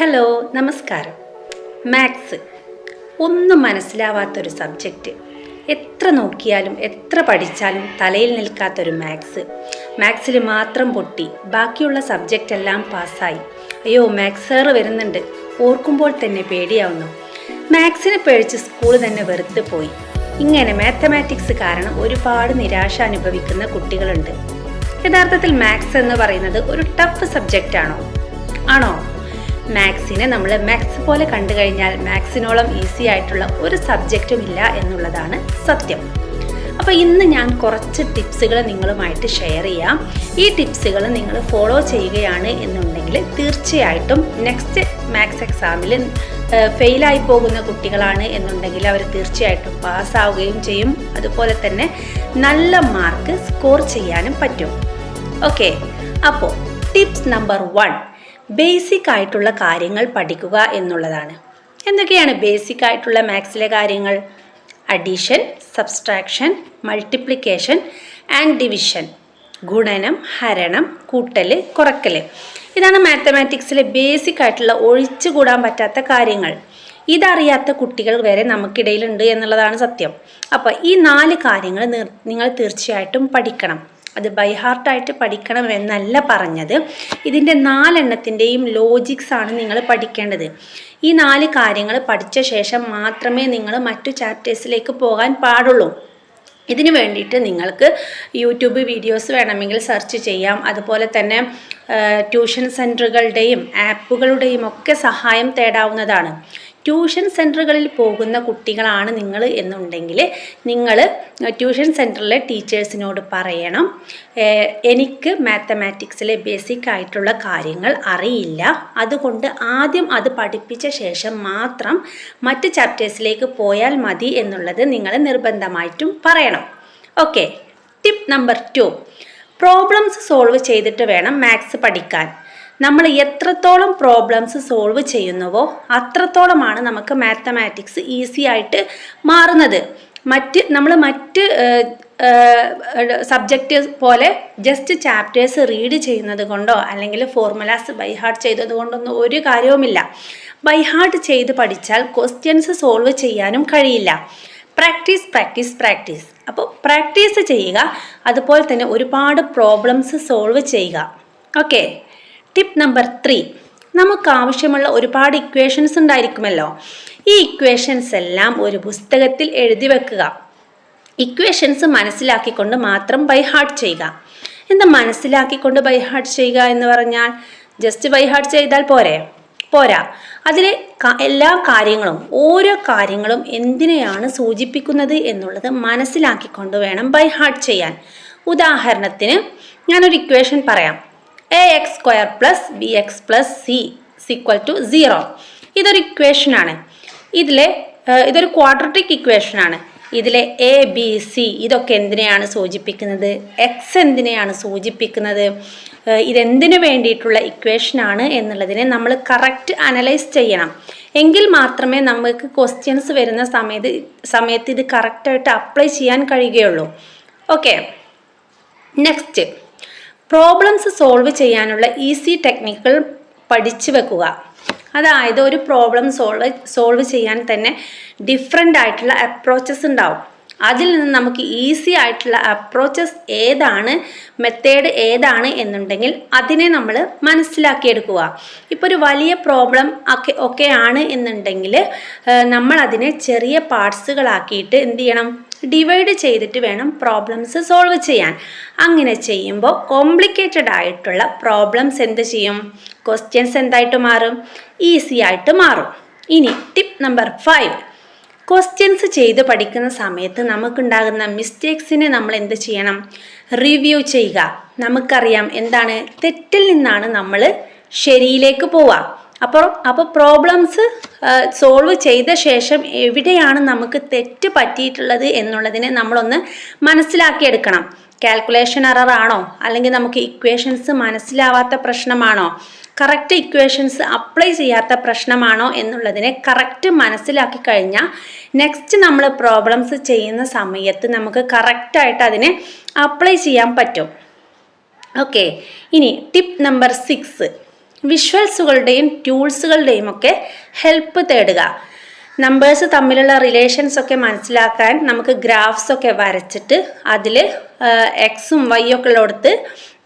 Hello നമസ്കാരം. Maths ഒന്നും മനസ്സിലാവാത്തൊരു subject എത്ര നോക്കിയാലും എത്ര പഠിച്ചാലും തലയിൽ നിൽക്കാത്തൊരു മാത്സ് മാത്സിൽ മാത്രം പൊട്ടി. ബാക്കിയുള്ള സബ്ജക്റ്റ് എല്ലാം പാസ്സായി. അയ്യോ മാത്സ് സാറ് വരുന്നുണ്ട്. ഓർക്കുമ്പോൾ തന്നെ പേടിയാവുന്നു. മാത്സിനെ പേടിച്ച് സ്കൂൾ തന്നെ വെറുത്ത് പോയി. ഇങ്ങനെ മാത്തമാറ്റിക്സ് കാരണം ഒരുപാട് നിരാശ അനുഭവിക്കുന്ന കുട്ടികളുണ്ട്. യഥാർത്ഥത്തിൽ മാത്സ് എന്ന് പറയുന്നത് ഒരു ടഫ് സബ്ജക്റ്റ് ആണോ? ആണോ? മാത്സിനെ നമ്മൾ മാത്സ് പോലെ കണ്ടു കഴിഞ്ഞാൽ മാത്സിനോളം ഈസി ആയിട്ടുള്ള ഒരു സബ്ജക്റ്റും ഇല്ല എന്നുള്ളതാണ് സത്യം. അപ്പോൾ ഇന്ന് ഞാൻ കുറച്ച് ടിപ്സുകൾ നിങ്ങളുമായിട്ട് ഷെയർ ചെയ്യാം. ഈ ടിപ്സുകൾ നിങ്ങൾ ഫോളോ ചെയ്യുകയാണ് എന്നുണ്ടെങ്കിൽ തീർച്ചയായിട്ടും നെക്സ്റ്റ് മാത്സ് എക്സാമിൽ ഫെയിലായി പോകുന്ന കുട്ടികളാണ് എന്നുണ്ടെങ്കിൽ അവർ തീർച്ചയായിട്ടും പാസ്സാവുകയും ചെയ്യും. അതുപോലെ തന്നെ നല്ല മാർക്ക് സ്കോർ ചെയ്യാനും പറ്റും. ഓക്കെ അപ്പോൾ ടിപ്സ് നമ്പർ വൺ ബേസിക് ആയിട്ടുള്ള കാര്യങ്ങൾ പഠിക്കുക എന്നുള്ളതാണ്. എന്തൊക്കെയാണ് ബേസിക് ആയിട്ടുള്ള മാത്സിലെ കാര്യങ്ങൾ? Addition subtraction multiplication and division ഗുണനം ഹരണം കൂട്ടൽ കുറക്കൽ ഇതാണ് മാത്തമാറ്റിക്സിലെ ബേസിക് ആയിട്ടുള്ള ഒഴിച്ചുകൂടാൻ പറ്റാത്ത കാര്യങ്ങൾ. ഇതറിയാത്ത കുട്ടികൾ വരെ നമുക്കിടയിലുണ്ട് എന്നുള്ളതാണ് സത്യം. അപ്പോൾ ഈ നാല് കാര്യങ്ങൾ നിങ്ങൾ തീർച്ചയായിട്ടും പഠിക്കണം. അത് ബൈ ഹാർട്ടായിട്ട് പഠിക്കണം എന്നല്ല പറഞ്ഞത്. ഇതിന്റെ നാലെണ്ണത്തിന്റെയും ലോജിക്സ് ആണ് നിങ്ങൾ പഠിക്കേണ്ടത്. ഈ നാല് കാര്യങ്ങൾ പഠിച്ച ശേഷം മാത്രമേ നിങ്ങൾ മറ്റു ചാപ്റ്റേഴ്സിലേക്ക് പോകാൻ പാടുള്ളൂ. ഇതിനു വേണ്ടിയിട്ട് നിങ്ങൾക്ക് യൂട്യൂബ് വീഡിയോസ് വേണമെങ്കിൽ സെർച്ച് ചെയ്യാം. അതുപോലെ തന്നെ ട്യൂഷൻ സെന്ററുകളുടെയും ആപ്പുകളുടെയും ഒക്കെ സഹായം തേടാവുന്നതാണ്. ട്യൂഷൻ സെന്ററുകളിൽ പോകുന്ന കുട്ടികളാണ് നിങ്ങൾ എന്നുണ്ടെങ്കിൽ നിങ്ങൾ ട്യൂഷൻ സെന്ററിലെ ടീച്ചേഴ്സിനോട് പറയണം എനിക്ക് മാത്തമാറ്റിക്സിലെ ബേസിക് ആയിട്ടുള്ള കാര്യങ്ങൾ അറിയില്ല. അതുകൊണ്ട് ആദ്യം അത് പഠിപ്പിച്ച ശേഷം മാത്രം മറ്റ് ചാപ്റ്റേഴ്സിലേക്ക് പോയാൽ മതി എന്നുള്ളത് നിങ്ങൾ നിർബന്ധമായിട്ടും പറയണം. Okay. Tip number two. Problems solve ചെയ്തിട്ട് വേണം മാത്സ് പഠിക്കാൻ. നമ്മൾ എത്രത്തോളം പ്രോബ്ലംസ് സോൾവ് ചെയ്യുന്നുവോ അത്രത്തോളമാണ് നമുക്ക് മാത്തമാറ്റിക്സ് ഈസി ആയിട്ട് മാറുന്നത്. മറ്റ് നമ്മൾ മറ്റ് സബ്ജക്റ്റ് പോലെ ജസ്റ്റ് ചാപ്റ്റേഴ്സ് റീഡ് ചെയ്യുന്നത് കൊണ്ടോ അല്ലെങ്കിൽ ഫോർമുലാസ് ബൈ ഹാർട്ട് ചെയ്തത് കൊണ്ടൊന്നും ഒരു കാര്യവുമില്ല. ബൈ ഹാർട്ട് ചെയ്ത് പഠിച്ചാൽ ക്വസ്റ്റ്യൻസ് സോൾവ് ചെയ്യാനും കഴിയില്ല. പ്രാക്ടീസ് പ്രാക്ടീസ് പ്രാക്ടീസ് അപ്പോൾ പ്രാക്ടീസ് ചെയ്യുക അതുപോലെ തന്നെ ഒരുപാട് പ്രോബ്ലംസ് സോൾവ് ചെയ്യുക. ഓക്കെ ടിപ്പ് നമ്പർ ത്രീ നമുക്ക് ആവശ്യമുള്ള ഒരുപാട് ഇക്വേഷൻസ് ഉണ്ടായിരിക്കുമല്ലോ. ഈ ഇക്വേഷൻസ് എല്ലാം ഒരു പുസ്തകത്തിൽ എഴുതി വെക്കുക. ഇക്വേഷൻസ് മനസ്സിലാക്കിക്കൊണ്ട് മാത്രം ബൈ ഹാർട്ട് ചെയ്യുക. എന്താ മനസ്സിലാക്കിക്കൊണ്ട് ബൈ ഹാർട്ട് ചെയ്യുക എന്ന് പറഞ്ഞാൽ ജസ്റ്റ് ബൈ ഹാർട്ട് ചെയ്താൽ പോരെ? പോരാ. അതിലെ എല്ലാ കാര്യങ്ങളും ഓരോ കാര്യങ്ങളും എന്തിനെയാണ് സൂചിപ്പിക്കുന്നത് എന്നുള്ളത് മനസ്സിലാക്കിക്കൊണ്ട് വേണം ബൈ ഹാർട്ട് ചെയ്യാൻ. ഉദാഹരണത്തിന് ഞാനൊരു ഇക്വേഷൻ പറയാം. A X square plus B X plus C equal to zero ഇതൊരു ഇക്വേഷനാണ് ഇതിലെ ഇതൊരു ക്വാഡ്രറ്റിക് ഇക്വേഷനാണ് ഇതിലെ എ ബി സി ഇതൊക്കെ എന്തിനെയാണ് സൂചിപ്പിക്കുന്നത്? എക്സ് എന്തിനെയാണ് സൂചിപ്പിക്കുന്നത്? ഇതെന്തിനു വേണ്ടിയിട്ടുള്ള ഇക്വേഷനാണ് എന്നുള്ളതിനെ നമ്മൾ കറക്റ്റ് അനലൈസ് ചെയ്യണം. എങ്കിൽ മാത്രമേ നമുക്ക് ക്വസ്റ്റ്യൻസ് വരുന്ന സമയത്ത് സമയത്ത് ഇത് കറക്റ്റായിട്ട് അപ്ലൈ ചെയ്യാൻ കഴിയുകയുള്ളൂ. ഓക്കെ നെക്സ്റ്റ് പ്രോബ്ലംസ് സോൾവ് ചെയ്യാനുള്ള ഈസി ടെക്നിക്കുകൾ പഠിച്ചു വെക്കുക. അതായത് ഒരു പ്രോബ്ലം സോൾവ് സോൾവ് ചെയ്യാൻ തന്നെ ഡിഫറെന്റ് ആയിട്ടുള്ള അപ്രോച്ചസ് ഉണ്ടാവും. അതിൽ നിന്ന് നമുക്ക് ഈസി ആയിട്ടുള്ള അപ്രോച്ചസ് ഏതാണ് മെത്തേഡ് ഏതാണ് എന്നുണ്ടെങ്കിൽ അതിനെ നമ്മൾ മനസ്സിലാക്കിയെടുക്കുക. ഇപ്പോൾ ഒരു വലിയ പ്രോബ്ലം ഒക്കെ ഒക്കെ ആണ് എന്നുണ്ടെങ്കിൽ നമ്മൾ അതിനെ ചെറിയ പാർട്സുകളാക്കിയിട്ട് എന്ത് ചെയ്യണം? ഡിവൈഡ് ചെയ്തിട്ട് വേണം പ്രോബ്ലംസ് സോൾവ് ചെയ്യാൻ. അങ്ങനെ ചെയ്യുമ്പോൾ കോംപ്ലിക്കേറ്റഡ് ആയിട്ടുള്ള പ്രോബ്ലംസ് എന്ത് ചെയ്യും? ക്വസ്റ്റ്യൻസ് എന്തായിട്ട് മാറും? ഈസി ആയിട്ട് മാറും. ഇനി ടിപ്പ് നമ്പർ ഫൈവ് ക്വസ്റ്റ്യൻസ് ചെയ്ത് പഠിക്കുന്ന സമയത്ത് നമുക്കുണ്ടാകുന്ന മിസ്റ്റേക്സിനെ നമ്മൾ എന്ത് ചെയ്യണം? റിവ്യൂ ചെയ്യുക. നമുക്കറിയാം എന്താണ്? തെറ്റിൽ നിന്നാണ് നമ്മൾ ശരിയിലേക്ക് പോവുക. അപ്പോൾ അപ്പോൾ പ്രോബ്ലംസ് സോൾവ് ചെയ്ത ശേഷം എവിടെയാണ് നമുക്ക് തെറ്റ് പറ്റിയിട്ടുള്ളത് എന്നുള്ളതിനെ നമ്മളൊന്ന് മനസ്സിലാക്കിയെടുക്കണം. കാൽക്കുലേഷൻ എറർ ആണോ? അല്ലെങ്കിൽ നമുക്ക് ഇക്വേഷൻസ് മനസ്സിലാവാത്ത പ്രശ്നമാണോ? കറക്റ്റ് ഇക്വേഷൻസ് അപ്ലൈ ചെയ്യാത്ത പ്രശ്നമാണോ എന്നുള്ളതിനെ കറക്റ്റ് മനസ്സിലാക്കി കഴിഞ്ഞാൽ നെക്സ്റ്റ് നമ്മൾ പ്രോബ്ലംസ് ചെയ്യുന്ന സമയത്ത് നമുക്ക് കറക്റ്റായിട്ട് അതിനെ അപ്ലൈ ചെയ്യാൻ പറ്റും. ഓക്കെ ഇനി ടിപ്പ് നമ്പർ സിക്സ് വിഷ്വൽസുകളുടെയും ട്യൂൾസുകളുടെയും ഒക്കെ ഹെൽപ്പ് തേടുക. നമ്പേഴ്സ് തമ്മിലുള്ള റിലേഷൻസ് ഒക്കെ മനസ്സിലാക്കാൻ നമുക്ക് ഗ്രാഫ്സ് ഒക്കെ വരച്ചിട്ട് അതിൽ എക്സും വൈ ഒക്കെ ഉള്ളിടത്ത്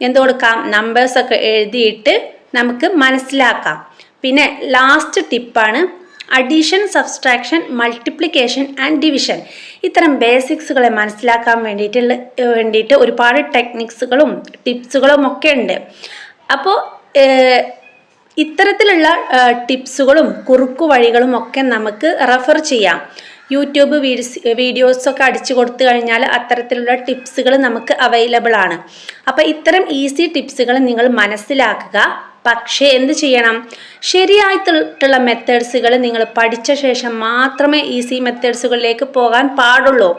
എന്ത് കൊടുക്കാം? നമ്പേഴ്സ് ഒക്കെ എഴുതിയിട്ട് നമുക്ക് മനസ്സിലാക്കാം. പിന്നെ ലാസ്റ്റ് ടിപ്പാണ് addition subtraction multiplication and division. ഇത്തരം ബേസിക്സുകളെ മനസ്സിലാക്കാൻ വേണ്ടിയിട്ടുള്ള വേണ്ടിയിട്ട് ഒരുപാട് ടെക്നിക്സുകളും ടിപ്സുകളും ഒക്കെ ഉണ്ട് അപ്പോൾ ഇത്തരത്തിലുള്ള ടിപ്സുകളും കുറുക്കു വഴികളും ഒക്കെ നമുക്ക് റെഫർ ചെയ്യാം. യൂട്യൂബ് വീഡിയോസ് വീഡിയോസൊക്കെ അടിച്ചു കൊടുത്തു കഴിഞ്ഞാൽ അത്തരത്തിലുള്ള ടിപ്സുകൾ നമുക്ക് അവൈലബിൾ ആണ്. അപ്പോൾ ഇത്തരം ഈസി ടിപ്സുകൾ നിങ്ങൾ മനസ്സിലാക്കുക. പക്ഷേ എന്ത് ചെയ്യണം? ശരിയായിട്ടുള്ള മെത്തേഡ്സുകൾ നിങ്ങൾ പഠിച്ച ശേഷം മാത്രമേ ഈസി മെത്തേഡ്സുകളിലേക്ക് പോകാൻ പാടുള്ളൂ.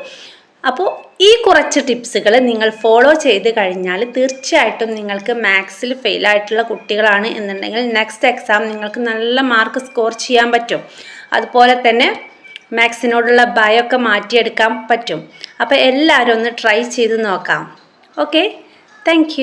അപ്പോൾ ഈ കുറച്ച് ടിപ്സുകൾ നിങ്ങൾ ഫോളോ ചെയ്ത് കഴിഞ്ഞാൽ തീർച്ചയായിട്ടും നിങ്ങൾക്ക് മാത്സിൽ ഫെയിലായിട്ടുള്ള കുട്ടികളാണ് എന്നുണ്ടെങ്കിൽ നെക്സ്റ്റ് എക്സാം നിങ്ങൾക്ക് നല്ല മാർക്ക് സ്കോർ ചെയ്യാൻ പറ്റും. അതുപോലെ തന്നെ മാത്സിനോടുള്ള ഭയമൊക്കെ മാറ്റിയെടുക്കാൻ പറ്റും. അപ്പോൾ എല്ലാവരും ഒന്ന് ട്രൈ ചെയ്ത് നോക്കാം. Okay thank